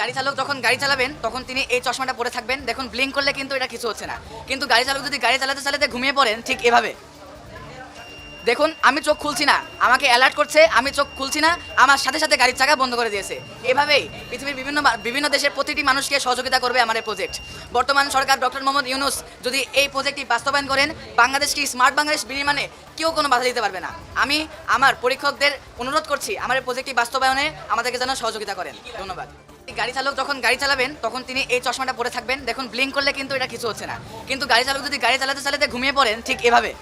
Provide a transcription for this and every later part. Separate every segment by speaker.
Speaker 1: গাড়ি চালক যখন গাড়ি চালাবেন, তখন তিনি এই চশমাটা পরে থাকবেন। দেখুন ব্লিঙ্ক করলে কিন্তু এটা কিছু হচ্ছে না। কিন্তু গাড়ি চালক যদি গাড়ি চালাতে চালাতে ঘুমিয়ে পড়েন, ঠিক এভাবে। দেখুন, আমি চোখ খুলছি না। আমাকে অ্যালার্ট করছে, আমি চোখ খুলছি না। আমার সাথে সাথে গাড়ির চাকা বন্ধ করে দিয়েছে। এভাবেই পৃথিবীর বিভিন্ন বিভিন্ন দেশের প্রতিটি মানুষকে সহযোগিতা করবে আমার এই প্রজেক্ট বর্তমান সরকার ডক্টর মোহাম্মদ ইউনুস যদি এই প্রজেক্টটি বাস্তবায়ন করেন বাংলাদেশকে স্মার্ট বাংলাদেশ বিনির্মাণে কেউ কোনো বাধা দিতে পারবে না। আমি আমার পরীক্ষকদের অনুরোধ করছি আমার এই প্রজেক্টটি বাস্তবায়নে আমাদেরকে যেন সহযোগিতা করেন। ধন্যবাদ। গাড়ি চালক যখন গাড়ি চালাবেন, তখন তিনি এই চশমাটা পরে থাকবেন। দেখুন ব্লিঙ্ক করলে কিন্তু এটা কিছু হচ্ছে না। কিন্তু গাড়ি চালক যদি গাড়ি চালাতে চালাতে ঘুমিয়ে পড়েন, ঠিক এভাবে।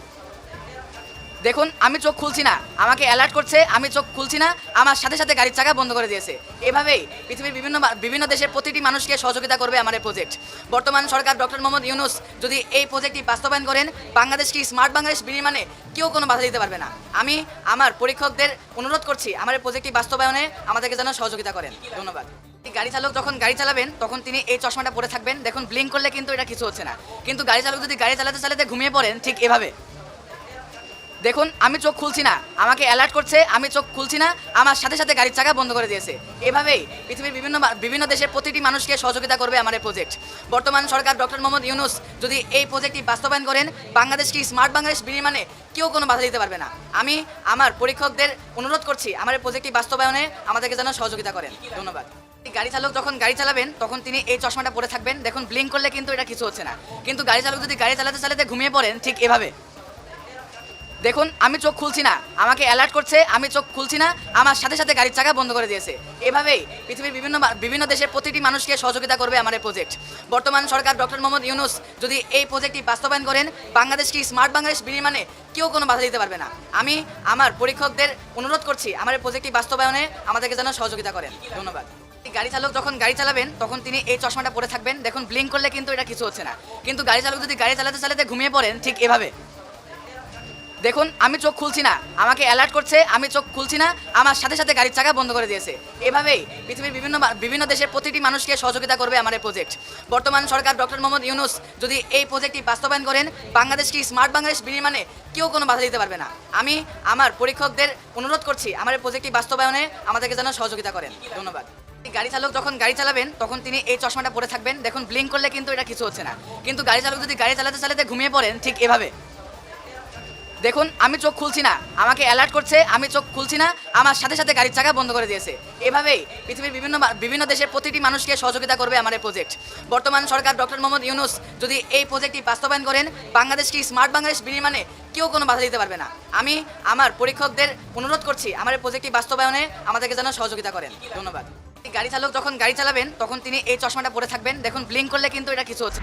Speaker 1: দেখুন, আমি চোখ খুলছি না। আমাকে অ্যালার্ট করছে, আমি চোখ খুলছি না। আমার সাথে সাথে গাড়ির চাকা বন্ধ করে দিয়েছে। এভাবেই পৃথিবীর বিভিন্ন বিভিন্ন দেশের প্রতিটি মানুষকে সহযোগিতা করবে আমার এই প্রজেক্ট বর্তমান সরকার ডক্টর মোহাম্মদ ইউনুস যদি এই প্রজেক্টটি বাস্তবায়ন করেন বাংলাদেশকে স্মার্ট বাংলাদেশ বিনির্মাণে কেউ কোনো বাধা দিতে পারবে না। আমি আমার পরীক্ষকদের অনুরোধ করছি, আমার এই প্রজেক্টটি বাস্তবায়নে আমাদেরকে যেন সহযোগিতা করেন। ধন্যবাদ। গাড়ি চালক যখন গাড়ি চালাবেন, তখন তিনি এই চশমাটা পরে থাকবেন। দেখুন ব্লিঙ্ক করলে কিন্তু এটা কিছু হচ্ছে না। কিন্তু গাড়ি চালক যদি গাড়ি চালাতে চালাতে ঘুমিয়ে পড়েন, ঠিক এভাবে। দেখুন, আমি চোখ খুলছি না। আমাকে অ্যালার্ট করছে, আমি চোখ খুলছি না। আমার সাথে সাথে গাড়ির চাকা বন্ধ করে দিয়েছে। এভাবেই পৃথিবীর বিভিন্ন বিভিন্ন দেশের প্রতিটি মানুষকে সহযোগিতা করবে আমার এই প্রজেক্ট বর্তমান সরকার ডক্টর মোহাম্মদ ইউনুস যদি এই প্রজেক্টটি বাস্তবায়ন করেন বাংলাদেশকে স্মার্ট বাংলাদেশ বিনির্মাণে কেউ কোনো বাধা দিতে পারবে না। আমি আমার পরীক্ষকদের অনুরোধ করছি আমার এই প্রজেক্টটি বাস্তবায়নে আমাদেরকে যেন সহযোগিতা করেন। ধন্যবাদ। গাড়ি চালক যখন গাড়ি চালাবেন, তখন তিনি এই চশমাটা পরে থাকবেন। দেখুন ব্লিঙ্ক করলে কিন্তু এটা কিছু হচ্ছে না। কিন্তু গাড়ি চালক যদি গাড়ি চালাতে চালাতে ঘুমিয়ে পড়েন, ঠিক এভাবে। দেখুন, আমি চোখ খুলছি না। আমাকে অ্যালার্ট করছে, আমি চোখ খুলছি না। আমার সাথে সাথে গাড়ির চাকা বন্ধ করে দিয়েছে। এভাবেই পৃথিবীর বিভিন্ন বিভিন্ন দেশের প্রতিটি মানুষকে সহযোগিতা করবে আমার এই প্রজেক্ট বর্তমান সরকার ডক্টর মোহাম্মদ ইউনুস যদি এই প্রজেক্টটি বাস্তবায়ন করেন বাংলাদেশকে স্মার্ট বাংলাদেশ বিনির্মাণে কেউ কোনো বাধা দিতে পারবে না। আমি আমার পরীক্ষকদের অনুরোধ করছি, আমার এই প্রজেক্টটি বাস্তবায়নে আমাদেরকে যেন সহযোগিতা করেন। ধন্যবাদ। গাড়ি চালক যখন গাড়ি চালাবেন, তখন তিনি এই চশমাটা পরে থাকবেন। দেখুন ব্লিঙ্ক করলে কিন্তু এটা কিছু হচ্ছে না। কিন্তু গাড়ি চালক যদি গাড়ি চালাতে চালাতে ঘুমিয়ে পড়েন, ঠিক এভাবে। দেখুন, আমি চোখ খুলছি না। আমাকে অ্যালার্ট করছে, আমি চোখ খুলছি না। আমার সাথে সাথে গাড়ির চাকা বন্ধ করে দিয়েছে। এভাবেই পৃথিবীর বিভিন্ন বিভিন্ন দেশের প্রতিটি মানুষকে সহযোগিতা করবে আমার এই প্রজেক্ট বর্তমান সরকার ডক্টর মোহাম্মদ ইউনুস যদি এই প্রজেক্টটি বাস্তবায়ন করেন বাংলাদেশকে স্মার্ট বাংলাদেশ বিনির্মাণে কেউ কোনো বাধা দিতে পারবে না। আমি আমার পরীক্ষকদের অনুরোধ করছি, আমার এই প্রজেক্টটি বাস্তবায়নে আমাদেরকে যেন সহযোগিতা করেন। ধন্যবাদ। গাড়ি চালক যখন গাড়ি চালাবেন, তখন তিনি এই চশমাটা পরে থাকবেন। দেখুন ব্লিঙ্ক করলে কিন্তু এটা কিছু হচ্ছে না। কিন্তু গাড়ি চালক যদি গাড়ি চালাতে চালাতে ঘুমিয়ে পড়েন, ঠিক এভাবে। দেখুন, আমি চোখ খুলছি না। আমাকে অ্যালার্ট করছে, আমি চোখ খুলছি না। আমার সাথে সাথে গাড়ির চাকা বন্ধ করে দিয়েছে। এভাবেই পৃথিবীর বিভিন্ন বিভিন্ন দেশের প্রতিটি মানুষকে সহযোগিতা করবে আমার এই প্রজেক্ট বর্তমান সরকার ডক্টর মোহাম্মদ ইউনুস যদি এই প্রজেক্টটি বাস্তবায়ন করেন বাংলাদেশকে স্মার্ট বাংলাদেশ বিনির্মাণে কেউ কোনো বাধা দিতে পারবে না। আমি আমার পরীক্ষকদের অনুরোধ করছি আমার এই প্রজেক্টটি বাস্তবায়নে আমাদেরকে যেন সহযোগিতা করেন। ধন্যবাদ। গাড়ি চালক যখন গাড়ি চালাবেন, তখন তিনি এই চশমাটা পরে থাকবেন। দেখুন ব্লিঙ্ক করলে কিন্তু এটা কিছু হচ্ছে।